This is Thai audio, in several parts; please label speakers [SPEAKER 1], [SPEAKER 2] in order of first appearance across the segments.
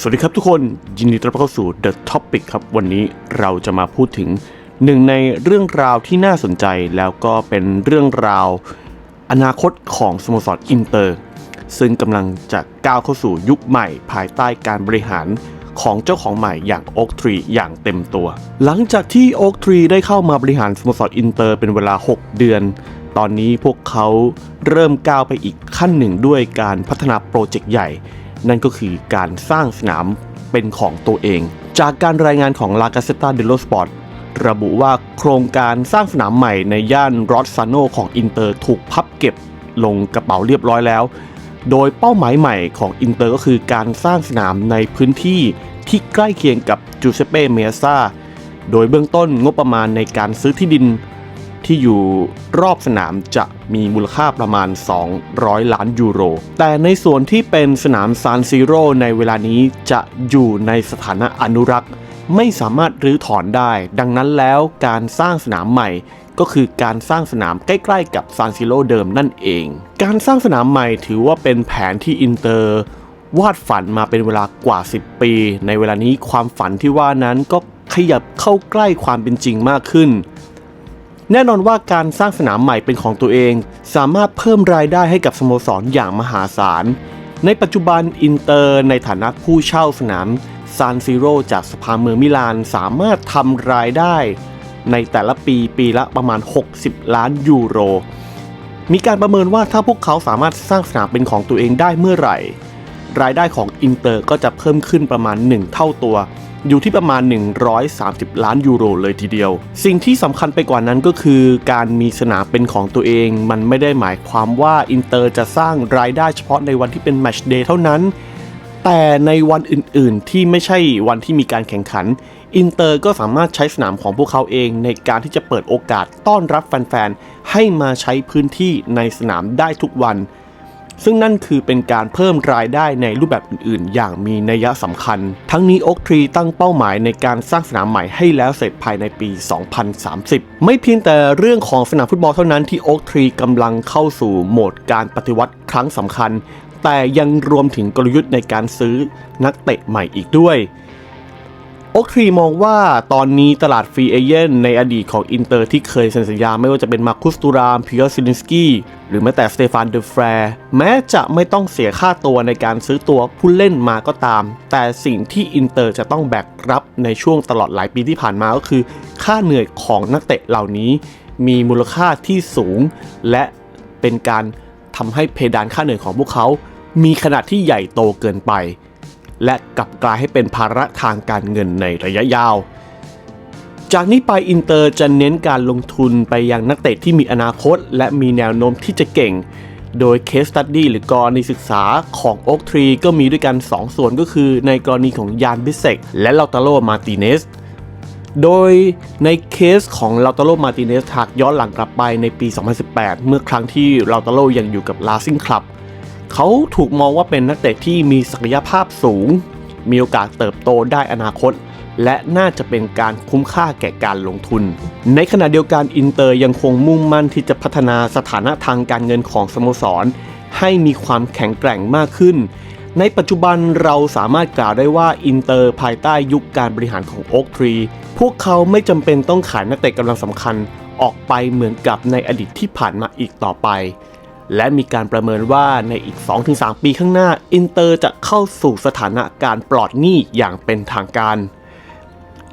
[SPEAKER 1] สวัสดีครับทุกคนยินดีต้อนรับเข้าสู่ The Topic ครับ วันนี้เราจะมาพูดถึงหนึ่งในเรื่องราวที่น่าสนใจแล้วก็เป็นเรื่องราวอนาคตของสโมสรอินเตอร์ ซึ่งกำลังจะก้าวเข้าสู่ยุคใหม่ ภายใต้การบริหารของเจ้าของใหม่อย่างโอ๊กทรีอย่างเต็มตัว หลังจากที่โอ๊กทรีได้เข้ามาบริหารสโมสรอินเตอร์เป็นเวลา 6 เดือน ตอนนี้พวกเขาเริ่มก้าวไปอีกขั้นหนึ่งด้วยการพัฒนาโปรเจกต์ใหญ่ นั่นก็คือการสร้างสนามเป็นของตัวเอง จากการรายงานของ La Gazzetta dello Sport ระบุว่าโครงการสร้างสนามใหม่ในย่านรอสซาโนของอินเตอร์ถูกพับเก็บลงกระเป๋าเรียบร้อยแล้ว โดยเป้าหมายใหม่ของอินเตอร์ก็คือการสร้างสนามในพื้นที่ที่ใกล้เคียงกับจูเซเป้เมียซาโดยเบื้องต้นงบประมาณในการซื้อที่ดิน ที่อยู่รอบสนามจะมีมูลค่าประมาณ 200 ล้านยูโร แต่ในส่วนที่เป็นสนามซานซิโรในเวลานี้จะอยู่ในสถานะอนุรักษ์ ไม่สามารถรื้อถอนได้ ดังนั้นแล้วการสร้างสนามใหม่ก็คือการสร้างสนามใกล้ๆกับซานซิโรเดิมนั่นเอง การสร้างสนามใหม่ถือว่าเป็นแผนที่อินเตอร์ วาดฝันมาเป็นเวลากว่า 10 ปี ในเวลานี้ความฝันที่ว่านั้นก็ขยับเข้าใกล้ความเป็นจริงมากขึ้น แน่นอนว่าการสร้างสนามใหม่เป็นของตัวเอง สามารถเพิ่มรายได้ให้กับสโมสรอย่างมหาศาล ในปัจจุบันอินเตอร์ในฐานะผู้เช่าสนามซานซิโรจากสภาเมืองมิลานสามารถทำรายได้ ในแต่ละปีปีละประมาณ 60 ล้านยูโร มีการประเมินว่าถ้าพวกเขาสามารถสร้างสนามเป็นของตัวเองได้เมื่อไหร่ รายได้ของอินเตอร์ก็จะเพิ่มขึ้นประมาณ 1 เท่าตัว อยู่ที่ประมาณ 130 ล้านยูโรเลยทีเดียว สิ่งที่สำคัญไปกว่านั้นก็คือการมีสนามเป็นของตัวเอง มันไม่ได้หมายความว่าอินเตอร์จะสร้างรายได้เฉพาะในวันที่เป็นแมชเดย์เท่านั้น แต่ในวันอื่นๆ ที่ไม่ใช่วันที่มีการแข่งขัน อินเตอร์ก็สามารถใช้สนามของพวกเขาเองในการที่จะเปิดโอกาสต้อนรับแฟนๆ ให้มาใช้พื้นที่ในสนามได้ทุกวัน ซึ่งนั่นคือเป็นการเพิ่มรายได้ในรูปแบบอื่นๆ อย่างมีนัยสำคัญ ทั้งนี้โอ๊กทรีตั้งเป้าหมายในการสร้างสนามใหม่ให้แล้วเสร็จภายในปี 2030 ไม่เพียงแต่เรื่องของสนามฟุตบอลเท่านั้นที่โอ๊กทรีกำลังเข้าสู่โหมดการปฏิวัติครั้งสำคัญ แต่ยังรวมถึงกลยุทธ์ในการซื้อนักเตะใหม่อีกด้วย โอ๊กทรีมองว่าตอนนี้ตลาดฟรีเอเย่นในอดีตของอินเตอร์ที่เคยเซ็นสัญญาไม่ว่าจะเป็นมาคุสตูรามพิออซิลินสกี้หรือแม้แต่สเตฟานเดอแฟร์แม้จะไม่ต้องเสียค่าตัวในการซื้อตัวผู้เล่นมาก็ตาม แต่สิ่งที่อินเตอร์จะต้องแบกรับในช่วงตลอดหลายปีที่ผ่านมาก็คือ ค่าเหนื่อยของนักเตะเหล่านี้ มีมูลค่าที่สูง และเป็นการทำให้เพดานค่าเหนื่อยของพวกเขา มีขนาดที่ใหญ่โตเกินไป และกลับกลายให้เป็นภาระทางการเงินในระยะยาว จากนี้ไปอินเตอร์จะเน้นการลงทุนไปยังนักเตะที่มีอนาคต และมีแนวโน้มที่จะเก่ง โดยเคสตัดดี้หรือกรณีศึกษาของโอ๊กทรีก็มีด้วยกัน 2 ส่วนก็คือในกรณีของยานบิเซกและลาตาโลมาติเนสโดยในเคสของลาตาโลมาติเนสหากย้อนหลังกลับไปในปี 2018 เมื่อครั้งที่ลาตาโลยังอยู่กับลาซิงคลับ เขาถูกมองว่าเป็นนักเตะที่มีศักยภาพสูง มีโอกาสเติบโตได้อนาคต และน่าจะเป็นการคุ้มค่าแก่การลงทุน ในขณะเดียวกันอินเตอร์ยังคงมุ่งมั่นที่จะพัฒนาสถานะทางการเงินของสโมสร ให้มีความแข็งแกร่งมากขึ้น ในปัจจุบันเราสามารถกล่าวได้ว่าอินเตอร์ภายใต้ยุคการบริหารของโอ๊กทรีพวกเขาไม่จำเป็นต้องขายนักเตะกำลังสำคัญออกไปเหมือนกับในอดีตที่ผ่านมาอีกต่อไป และมีการประเมินว่าในอีก 2-3 ปีข้างหน้า อินเตอร์จะเข้าสู่สถานะการปลอดหนี้อย่างเป็นทางการ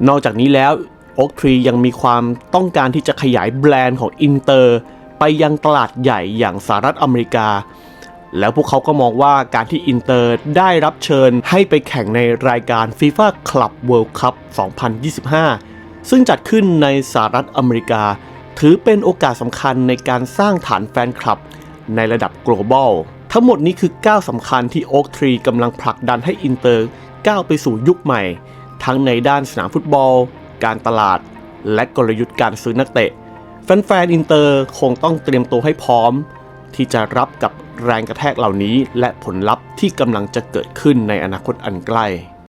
[SPEAKER 1] นอกจากนี้แล้วโอ๊กทรียังมีความต้องการที่จะขยายแบรนด์ของอินเตอร์ไปยังตลาดใหญ่อย่างสหรัฐอเมริกา แล้วพวกเขาก็มองว่าการที่อินเตอร์ได้รับเชิญให้ไปแข่งในรายการ FIFA Club World Cup 2025 ซึ่งจัดขึ้นในสหรัฐอเมริกา ถือเป็นโอกาสสำคัญในการสร้างฐานแฟนคลับ ในระดับ global ทั้งหมดนี้คือก้าวสำคัญที่โอ๊กทรีกำลังผลักดันให้อินเตอร์ก้าวไปสู่ยุคใหม่ ทั้งในด้านสนามฟุตบอล การตลาด และกลยุทธ์การซื้อนักเตะ แฟนๆอินเตอร์คงต้องเตรียมตัวให้พร้อม ที่จะรับกับแรงกระแทกเหล่านี้ และผลลัพธ์ที่กำลังจะเกิดขึ้นในอนาคตอันใกล้